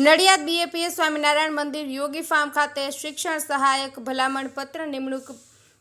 નડિયાદ બીએપીએ સ્વામિનારાયણ મંદિર યોગી ફાર્મ ખાતે શિક્ષણ સહાયક ભલામણ પત્ર નિમણૂક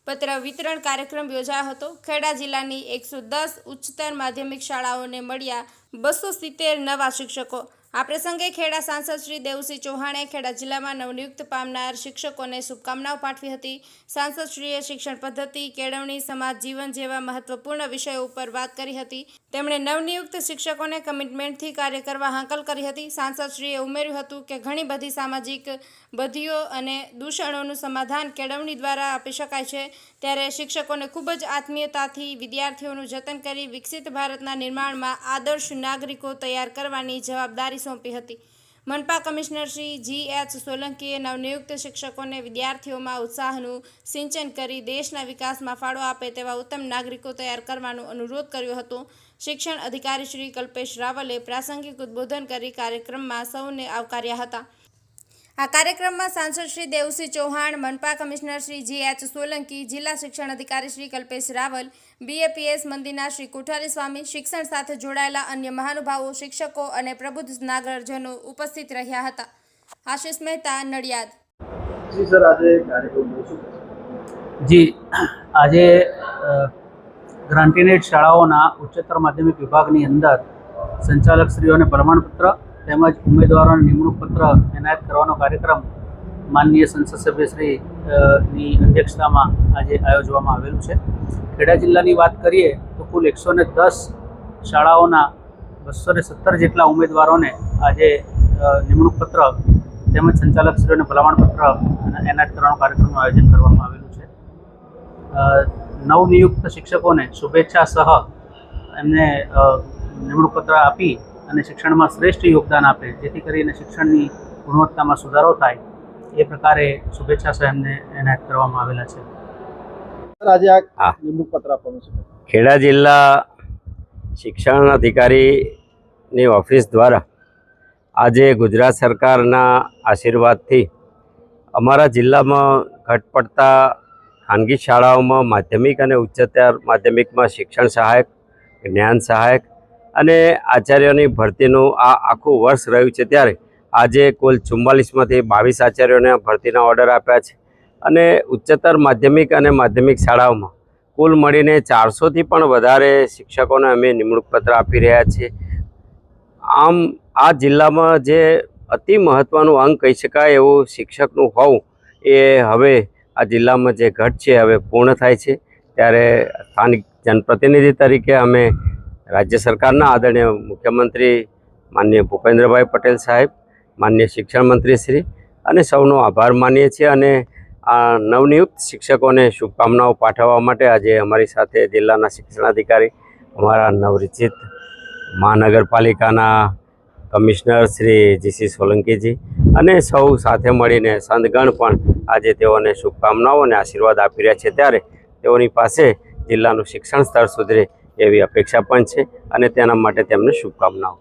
પત્ર વિતરણ કાર્યક્રમ યોજાયો હતો. ખેડા જિલ્લાની એકસો દસ ઉચ્ચતર માધ્યમિક શાળાઓને મળ્યા બસો સિત્તેર નવા શિક્ષકો. આ પ્રસંગે ખેડા સાંસદ શ્રી દેવસિંહ ચૌહાણે ખેડા જિલ્લામાં નવનિયુક્ત પામનાર શિક્ષકોને શુભકામનાઓ પાઠવી હતી. સાંસદશ્રીએ શિક્ષણ પદ્ધતિ, કેળવણી, સમાજ જીવન જેવા મહત્વપૂર્ણ વિષયો ઉપર વાત કરી હતી. તેમણે નવનિયુક્ત શિક્ષકોને કમિટમેન્ટથી કાર્ય કરવા હાંકલ કરી હતી. સાંસદશ્રીએ ઉમેર્યું હતું કે ઘણી બધી સામાજિક બધીઓ અને દૂષણોનું સમાધાન કેળવણી દ્વારા આપી શકાય છે. ત્યારે શિક્ષકોને ખૂબ જ આત્મીયતાથી વિદ્યાર્થીઓનું જતન કરી વિકસિત ભારતના નિર્માણમાં આદર્શ નાગરિકો તૈયાર કરવાની જવાબદારી સોંપી હતી. મનપા કમિશનર જી એચ સોલંકીએ નવનિયુક્ત શિક્ષકોને વિદ્યાર્થીઓમાં ઉત્સાહનું સિંચન કરી દેશના વિકાસમાં ફાળો આપે તેવા ઉત્તમ નાગરિકો તૈયાર કરવાનો અનુરોધ કર્યો હતો. શિક્ષણ અધિકારી શ્રી કલ્પેશ રાવલે પ્રાસંગિક ઉદ્બોધન કરી કાર્યક્રમમાં સૌને આવકાર્યા હતા. આ કાર્યક્રમમાં સાંસદ Shri Devsinh Chauhan, મનપા commissioner Shri G H Solanki, જિલ્લા શિક્ષણ અધિકારી શ્રી કલ્પેશ રાવલ બીએપીએસ મંદિરના શ્રી કોઠારી સ્વામી શિક્ષણ સાથે જોડાયેલા અન્ય મહાનુભાવો શિક્ષકો અને પ્રબુદ્ધ નાગરજનો ઉપસ્થિત રહ્યા હતા. આશિષ મહેતા નડિયાદ. જી આજે કાર્યક્રમ શું જી આજે ગ્રાન્ટીનેટ શાળાઓના ઉચ્ચતર માધ્યમિક વિભાગની અંદર સંચાલકશ્રીઓને પ્રમાણપત્ર તેમજ ઉમેદવારોને નિમણૂક પત્ર એનાયત કરવાનો કાર્યક્રમ માનનીય સંસદ સભ્યશ્રી ની અધ્યક્ષતામાં આજે આયોજવામાં આવેલું છે. ખેડા જિલ્લાની વાત કરીએ તો કુલ એકસો ને દસ શાળાઓના બસો સત્તર જેટલા ઉમેદવારોને આજે નિમણૂક પત્ર તેમજ સંચાલકશ્રીઓને ભલામણપત્ર એનાયત કરવાનો કાર્યક્રમનું આયોજન કરવામાં આવેલું છે. નવનિયુક્ત શિક્ષકોને શુભેચ્છા સહ એમને નિમણૂકપત્ર નિમણૂક પત્ર આપી અને શિક્ષણમાં શ્રેષ્ઠ યોગદાન આપે, જેથી કરીને શિક્ષણની ગુણવત્તામાં સુધારો થાય એ પ્રકારે શુભેચ્છા સાહેબને એનાયત કરવામાં આવેલા છે. આજે આ નિમણૂક પત્ર આપવાનું છે ખેડા જિલ્લા શિક્ષણ અધિકારીની ઓફિસ દ્વારા આજે ગુજરાત સરકારના આશીર્વાદથી અમારા જિલ્લામાં ઘટ પડતા ખાનગી શાળાઓમાં માધ્યમિક અને ઉચ્ચતર માધ્યમિકમાં શિક્ષણ સહાયક જ્ઞાન સહાયક અને આચાર્યોની ભરતીનું આ આખું વર્ષ રહ્યું છે ત્યારે આજે કુલ ચુમ્માલીસમાંથી બાવીસ આચાર્યોને ભરતીના ઓર્ડર આપ્યા છે અને ઉચ્ચતર માધ્યમિક અને માધ્યમિક શાળાઓમાં કુલ મળીને ચારસોથી પણ વધારે શિક્ષકોને અમે નિમણૂકપત્ર આપી રહ્યા છીએ. આમ, આ જિલ્લામાં જે અતિ મહત્ત્વનું અંગ કહી શકાય એવું શિક્ષકનું હોવું એ હવે આ જિલ્લામાં જે ઘટ છે હવે પૂર્ણ થાય છે. ત્યારે સ્થાનિક જનપ્રતિનિધિ તરીકે અમે રાજ્ય સરકારના આદરણીય મુખ્યમંત્રી માનનીય ભૂપેન્દ્રભાઈ પટેલ સાહેબ માનનીય શિક્ષણ મંત્રી શ્રી અને સૌનો આભાર માનીએ છીએ અને આ નવનિયુક્ત શિક્ષકોને શુભકામનાઓ પાઠવવા માટે આજે અમારી સાથે જિલ્લાના શિક્ષણાધિકારી અમારા નવરિચિત મહાનગરપાલિકાના કમિશનર શ્રી જીસી સોલંકીજી અને સૌ સાથે મળીને સંતગણ પણ આજે તેઓને શુભકામનાઓ અને આશીર્વાદ આપી રહ્યા છે. ત્યારે તેઓની પાસે જિલ્લાનું શિક્ષણ સ્તર સુધરે એવી અપેક્ષા પણ છે અને તેના માટે તેમને શુભકામનાઓ.